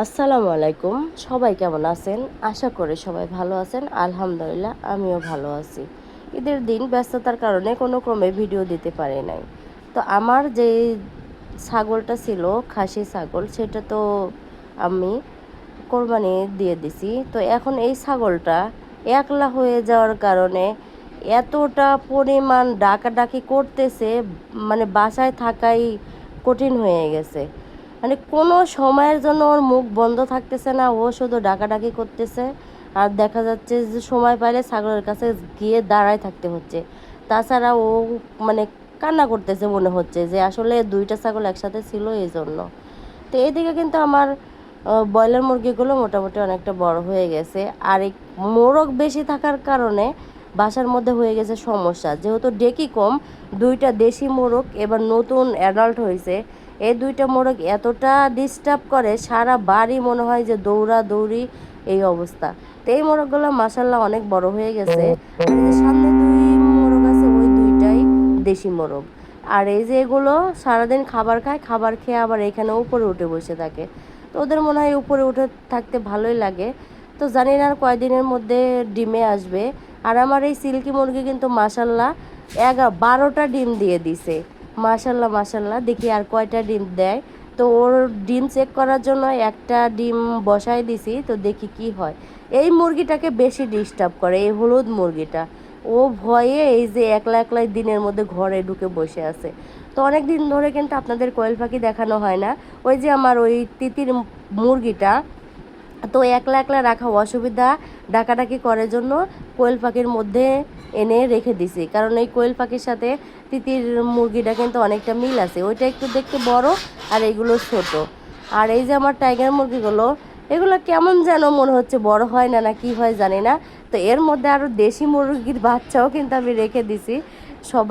আসসালামু আলাইকুম। সবাই কেমন আছেন? আশা করি সবাই ভালো আছেন। আলহামদুলিল্লাহ, আমিও ভালো আছি। ঈদের দিন ব্যস্ততার কারণে কোনো ক্রমে ভিডিও দিতে পারি নাই। তো আমার যে ছাগলটা ছিল, খাসি ছাগল, সেটা তো আমি কোরবানি দিয়ে দিছি। তো এখন এই ছাগলটা একলা হয়ে যাওয়ার কারণে এতটা পরিমাণ ডাকাডাকি করতেছে মানে বাসায় থাকাই কঠিন হয়ে গেছে। মানে কোনো সময়ের জন্য ওর মুখ বন্ধ থাকতেছে না, ও শুধু ডাকাডাকি করতেছে। আর দেখা যাচ্ছে যে সময় পাইলে ছাগলের কাছে গিয়ে দাঁড়ায় থাকতে হচ্ছে। তাছাড়া ও মানে কান্না করতেছে মনে হচ্ছে যে আসলে দুইটা ছাগল একসাথে ছিল এই জন্য। তো এদিকে কিন্তু আমার ব্রয়লার মুরগিগুলো মোটামুটি অনেকটা বড় হয়ে গেছে। আর এই মোরগ বেশি থাকার কারণে বাসার মধ্যে হয়ে গেছে সমস্যা। যেহেতু ডেকি কম, দুইটা দেশি মোরগ, এবার নতুন অ্যাডাল্ট হয়েছে এই দুইটা মোরগ এতটা ডিস্টার্ব করে, সারা বাড়ি মনে হয় যে দৌড়া দৌড়ি এই অবস্থা। তো এই মোরগগুলো মাসাল্লাহ অনেক বড় হয়ে গেছে। সামনে দুই মোরগ আছে, ওই দুইটাই দেশি মোরগ। আর এই যে এগুলো সারাদিন খাবার খায়, খাবার খেয়ে আবার এখানে উপরে উঠে বসে থাকে। তো ওদের মনে হয় উপরে উঠে থাকতে ভালোই লাগে। তো জানি না আর কয়দিনের মধ্যে ডিমে আসবে। আর আমার এই সিল্কি মুরগি কিন্তু মাসাল্লাহ এগারো বারোটা ডিম দিয়ে দিছে। মাশাল্লাহ মাশাল্লাহ। দেখি আর কয়টা ডিম দেয়। তো ওর ডিম চেক করার জন্য একটা ডিম বসাই দিছি, তো দেখি কি হয়। এই মুরগিটাকে বেশি ডিস্টার্ব করে, এই হলুদ মুরগিটা। ও ভয়ে এই যে একলা একলাই দিনের মধ্যে ঘরে ঢুকে বসে আছে। তো অনেক দিন ধরে কিন্তু আপনাদের কোয়েল পাখি দেখানো হয় না। ওই যে আমার ওই তিতির মুরগিটা, তো একলা একলা রাখা অসুবিধা, ডাকাডাকি করার জন্য কোয়েল পাখির মধ্যে এনে রেখে দিছি। কারণ এই কোয়েল পাখির সাথে তিতির মুরগিটা কিন্তু অনেকটা মিল আছে। ওইটা একটু দেখতে বড় আর এগুলো ছোট। আর এই যে আমার টাইগার মুরগিগুলো, এগুলো কেমন যেন মনে হচ্ছে বড় হয় না না কি হয় জানি না। তো এর মধ্যে আরও দেশি মুরগির বাচ্চাও কিন্তু আমি রেখে দিছি। সবাই